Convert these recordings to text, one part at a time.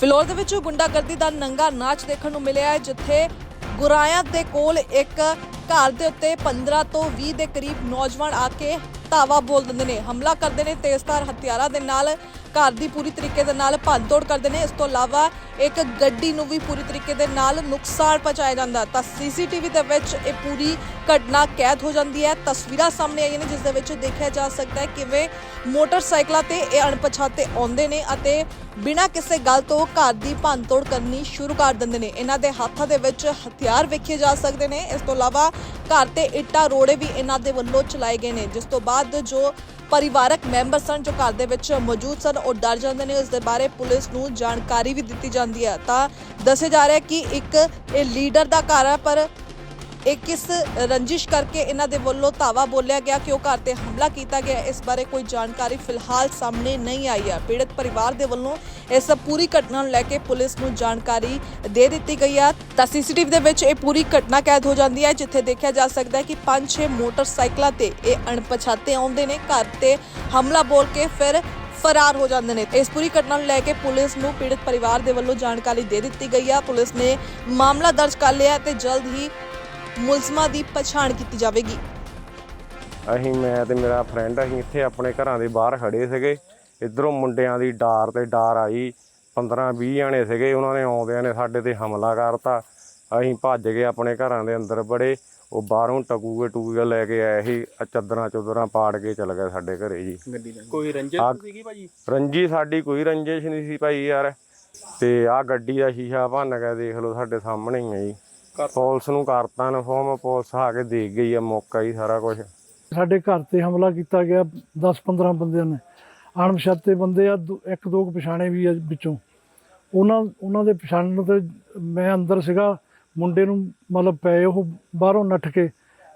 ਫਿਲੌਰ ਦੇ ਵਿੱਚ ਗੁੰਡਾਗਰਦੀ ਦਾ ਨੰਗਾ ਨਾਚ ਦੇਖਣ ਨੂੰ ਮਿਲਿਆ ਹੈ, ਜਿੱਥੇ ਗੁਰਾਇਆਂ ਦੇ ਕੋਲ ਇੱਕ ਘਰ ਦੇ ਉੱਤੇ 15 ਤੋਂ 20 ਦੇ ਕਰੀਬ ਨੌਜਵਾਨ ਆ ਕੇ ਧਾਵਾ ਬੋਲ ਦਿੰਦੇ ਨੇ। ਹਮਲਾ ਕਰਦੇ ਨੇ ਤੇਜ਼ਧਾਰ ਹਥਿਆਰਾਂ ਦੇ ਨਾਲ। ਘਰ ਦੀ ਪੂਰੀ ਤਰੀਕੇ ਦੇ ਨਾਲ ਭੰਨਤੋੜ ਕਰਦੇ ਨੇ। ਇਸ ਤੋਂ ਇਲਾਵਾ ਇੱਕ ਗੱਡੀ ਨੂੰ ਵੀ ਪੂਰੀ ਤਰੀਕੇ ਦੇ ਨਾਲ ਨੁਕਸਾਨ ਪਹੁੰਚਾਇਆ ਜਾਂਦਾ ਤਾਂ ਸੀਸੀਟੀਵੀ ਦੇ ਵਿੱਚ ਇਹ ਪੂਰੀ ਘਟਨਾ ਕੈਦ ਹੋ ਜਾਂਦੀ ਹੈ। ਤਸਵੀਰਾਂ ਸਾਹਮਣੇ ਆਈਆਂ ਨੇ, ਜਿਸ ਦੇ ਵਿੱਚ ਦੇਖਿਆ ਜਾ ਸਕਦਾ ਹੈ ਕਿਵੇਂ ਮੋਟਰਸਾਈਕਲਾਂ ਤੇ ਇਹ ਅਣਪਛਾਤੇ ਆਉਂਦੇ ਨੇ ਅਤੇ ਬਿਨਾਂ ਕਿਸੇ ਗੱਲ ਤੋਂ ਘਰ ਦੀ ਭੰਨਤੋੜ ਕਰਨੀ ਸ਼ੁਰੂ ਕਰ ਦਿੰਦੇ ਨੇ। ਇਹਨਾਂ ਦੇ ਹੱਥਾਂ ਦੇ ਵਿੱਚ ਹਥਿਆਰ ਵੇਖੇ ਜਾ ਸਕਦੇ ਨੇ। ਇਸ ਤੋਂ ਇਲਾਵਾ ਘਰ ਤੇ ਇੱਟਾਂ, ਰੋੜੇ ਵੀ ਇਹਨਾਂ ਦੇ ਵੱਲੋਂ ਚਲਾਏ ਗਏ ਨੇ। ਜਿਸ ਤੋਂ ਬਾਅਦ ਜੋ ਪਰਿਵਾਰਕ ਮੈਂਬਰ ਸਨ, ਜੋ ਘਰ ਦੇ ਵਿੱਚ ਮੌਜੂਦ ਸਨ ਉਹ ਡਰ ਜਾਂਦੇ ਨੇ ਉਸ ਦੇ ਬਾਰੇ ਪੁਲਿਸ ਨੂੰ ਜਾਣਕਾਰੀ ਵੀ ਦਿੱਤੀ ਜਾਂਦੀ ਹੈ। ਤਾਂ ਦੱਸਿਆ ਜਾ ਰਿਹਾ ਕਿ ਇੱਕ ਇਹ ਲੀਡਰ ਦਾ ਘਰ ਹੈ, ਪਰ ਇਹ ਕਿਸ ਰੰਜਿਸ਼ ਕਰਕੇ ਇਹਨਾਂ ਦੇ ਵੱਲੋਂ ਧਾਵਾ ਬੋਲਿਆ ਗਿਆ ਕਿ ਉਹ ਘਰ ਤੇ ਹਮਲਾ ਕੀਤਾ ਗਿਆ ਇਸ ਬਾਰੇ ਕੋਈ ਜਾਣਕਾਰੀ ਫਿਲਹਾਲ ਸਾਹਮਣੇ ਨਹੀਂ ਆਈ ਹੈ। ਪੀੜਤ ਪਰਿਵਾਰ ਦੇ ਵੱਲੋਂ ਇਸ ਪੂਰੀ ਘਟਨਾ ਨੂੰ ਲੈ ਕੇ ਪੁਲਿਸ ਨੂੰ ਜਾਣਕਾਰੀ ਦੇ ਦਿੱਤੀ ਗਈ ਹੈ। ਤਾਂ ਸੀਸੀਟੀਵੀ ਦੇ ਵਿੱਚ ਇਹ ਪੂਰੀ ਘਟਨਾ ਕੈਦ ਹੋ ਜਾਂਦੀ ਹੈ, ਜਿੱਥੇ ਦੇਖਿਆ ਜਾ ਸਕਦਾ ਹੈ ਕਿ ਪੰਜ ਛੇ ਮੋਟਰਸਾਈਕਲਾਂ ਤੇ ਇਹ ਅਣਪਛਾਤੇ ਆਉਂਦੇ ਨੇ। ਘਰ ਤੇ ਹਮਲਾ ਬੋਲ ਕੇ ਫਿਰ ਫਰਾਰ ਹੋ ਜਾਂਦੇ ਨੇ। ਇਸ ਪੂਰੀ ਘਟਨਾ ਨੂੰ ਲੈ ਕੇ ਪੁਲਿਸ ਨੂੰ ਪੀੜਤ ਪਰਿਵਾਰ ਦੇ ਵੱਲੋਂ ਜਾਣਕਾਰੀ ਦੇ ਦਿੱਤੀ ਗਈ ਹੈ ਪੁਲਿਸ ਨੇ ਮਾਮਲਾ ਦਰਜ ਕਰ ਲਿਆ ਤੇ ਜਲਦ ਹੀ ਮੁਲਜ਼ਮਾਂ ਦੀ ਪਛਾਣ ਕੀਤੀ ਜਾਵੇਗੀ। ਅਸੀਂ ਮੈਂ ਤੇ ਮੇਰਾ ਫਰੈਂਡ ਅਸੀਂ ਇੱਥੇ ਆਪਣੇ ਘਰਾਂ ਦੇ ਬਾਹਰ ਖੜੇ ਸੀਗੇ। ਇਧਰੋਂ ਮੁੰਡਿਆਂ ਦੀ ਡਾਰ ਤੇ ਡਾਰ ਆਈ। 15 20 ਜਣੇ ਸੀਗੇ। ਉਹਨਾਂ ਨੇ ਆਉਂਦਿਆਂ ਨੇ ਸਾਡੇ ਤੇ ਹਮਲਾ ਕਰਤਾ। ਅਸੀਂ ਭੱਜ ਗਏ ਆਪਣੇ ਘਰਾਂ ਦੇ ਅੰਦਰ ਬੜੇ ਉਹ ਬਾਹਰੋਂ ਟਕੂਗੇ ਟੂਗੇ ਲੈ ਕੇ ਆਏ ਸੀ ਆਹ ਚੱਦਰਾਂ ਚੁੱਦਰਾਂ ਪਾੜ ਕੇ ਚਲ ਗਏ ਸਾਡੇ ਘਰੇ ਜੀ। ਕੋਈ ਰੰਜਨ ਸੀਗੀ ਭਾਜੀ? ਰੰਜੀ ਸਾਡੀ ਕੋਈ ਰੰਜਿਸ਼ ਨਹੀਂ ਸੀ ਭਾਈ ਯਾਰ। ਤੇ ਆਹ ਗੱਡੀ ਦਾ ਸ਼ੀਸ਼ਾ ਭੰਨ ਕੇ ਦੇਖ ਲਓ ਸਾਡੇ ਸਾਹਮਣੇ ਹੀ ਹੈ ਜੀ। ਪੁਲਿਸ ਨੂੰ ਕਰਤਾ ਇਨਫੋਰਮ ਪੁਲਿਸ ਆ ਕੇ ਦੇਖ ਗਈ ਆ ਮੌਕਾ ਹੀ ਸਾਰਾ ਕੁਝ ਸਾਡੇ ਘਰ ਤੇ ਹਮਲਾ ਕੀਤਾ ਗਿਆ 10-15 ਬੰਦਿਆਂ ਨੇ। ਅਣਪਛਾਤੇ ਬੰਦੇ ਆ ਦੋ- ਇੱਕ ਦੋ ਕੁ ਪਛਾਣੇ ਵੀ ਆ ਵਿੱਚੋਂ। ਉਹਨਾਂ ਉਹਨਾਂ ਦੇ ਪਛਾਣਨ ਤੇ ਮੈਂ ਅੰਦਰ ਸੀਗਾ ਮੁੰਡੇ ਨੂੰ ਮਤਲਬ ਪਏ, ਉਹ ਬਾਹਰੋਂ ਨੱਠ ਕੇ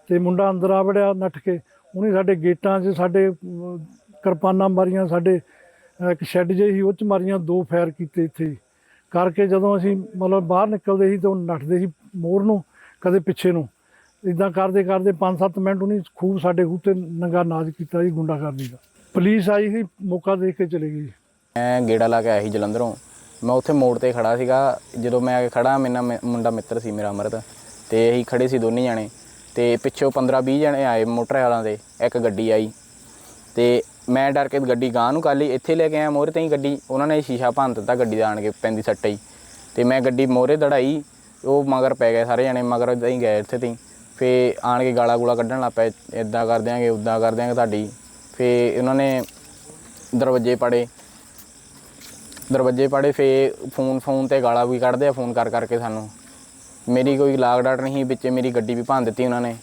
ਤੇ ਮੁੰਡਾ ਅੰਦਰ ਆ ਵੜਿਆ ਨੱਠ ਕੇ। ਉਹਨੇ ਸਾਡੇ ਗੇਟਾਂ 'ਚ ਸਾਡੇ ਕਿਰਪਾਨਾਂ ਮਾਰੀਆਂ, ਸਾਡੇ ਇੱਕ ਸ਼ੈੱਡ ਜਿਹੀ ਸੀ, ਉਹ 'ਚ ਮਾਰੀਆਂ, ਦੋ ਫਾਇਰ ਕੀਤੇ ਇੱਥੇ। ਹੀ। ਕਰਕੇ ਜਦੋਂ ਅਸੀਂ ਮਤਲਬ ਬਾਹਰ ਨਿਕਲਦੇ ਸੀ ਤਾਂ ਉਹ ਨੱਠਦੇ ਸੀ ਮੋਰ ਨੂੰ, ਕਦੇ ਪਿੱਛੇ ਨੂੰ। ਇਦਾਂ ਕਰਦੇ ਕਰਦੇ 5-7 ਮਿੰਟ ਉਹਨੇ ਖੂਬ ਸਾਡੇ ਖੂਹ ਤੇ ਨੰਗਾ ਨਾਚ ਕੀਤਾ ਜੀ ਗੁੰਡਾਗਰਦੀ ਦਾ। ਪੁਲਿਸ ਆਈ ਸੀ, ਮੌਕਾ ਦੇਖ ਕੇ ਚਲੇ ਗਈ। ਮੈਂ ਗੇੜਾ ਲਾ ਕੇ ਆਇਆ ਸੀ ਜਲੰਧਰੋਂ। ਮੈਂ ਉੱਥੇ ਮੋੜ ਤੇ ਖੜਾ ਸੀਗਾ ਜਦੋਂ ਮੈਂ ਖੜਾ ਮੇਰੇ ਨਾਲ ਮੇ- ਮੁੰਡਾ ਮਿੱਤਰ ਸੀ ਮੇਰਾ ਅਮਰਤ ਤੇ ਅਸੀਂ ਖੜੇ ਸੀ ਦੋਨੇ ਜਾਣੇ ਤੇ ਪਿੱਛੋਂ 15 20 ਜਣੇ ਆਏ ਮੋਟਰ ਵਾਲਾਂ ਦੇ ਇੱਕ ਗੱਡੀ ਆਈ ਤੇ ਮੈਂ ਡਰ ਕੇ ਗੱਡੀ ਗਾਂ ਨੂੰ ਕਰ ਲਈ ਇੱਥੇ ਲੈ ਕੇ ਆਇਆ ਮੋਰੇ ਤੇ ਹੀ ਗੱਡੀ, ਉਹਨਾਂ ਨੇ ਸ਼ੀਸ਼ਾ ਭੰਨ ਦਿੱਤਾ ਗੱਡੀ ਦਾ ਆਣ ਕੇ ਪੈਂਦੀ ਸੱਟੇ ਹੀ ਤੇ ਮੈਂ ਗੱਡੀ ਮੋਰੇ ਦੜਾਈ, ਉਹ ਮਗਰ ਪੈ ਗਏ ਸਾਰੇ ਜਣੇ, ਮਗਰ ਇਦਾਂ ਹੀ ਗਏ ਇੱਥੇ ਤੇ ਹੀ। ਫੇ ਆਣ ਕੇ ਗਾਲਾ ਗੂਲਾ ਕੱਢਣ ਲੱਗ ਪਏ ਇਦਾਂ ਕਰ ਦਿਆਂਗੇ ਉਦਾਂ ਕਰ ਦਿਆਂਗੇ ਤੁਹਾਡੀ ਫੇ ਉਹਨਾਂ ਨੇ ਦਰਵਾਜ਼ੇ ਪੜੇ ਦਰਵਾਜ਼ੇ ਪਾੜੇ ਫੇ ਫੋਨ ਫੋਨ ਤੇ ਗਾਲਾਂ ਵੀ ਕੱਢਦੇ ਆ, ਫੋਨ ਕਰ, ਕਰਕੇ ਸਾਨੂੰ। ਮੇਰੀ ਕੋਈ ਲਾਗ ਡਾਟ ਨਹੀਂ, ਵਿੱਚ ਮੇਰੀ ਗੱਡੀ ਵੀ ਭੰਨ ਦਿੱਤੀ ਉਹਨਾਂ ਨੇ।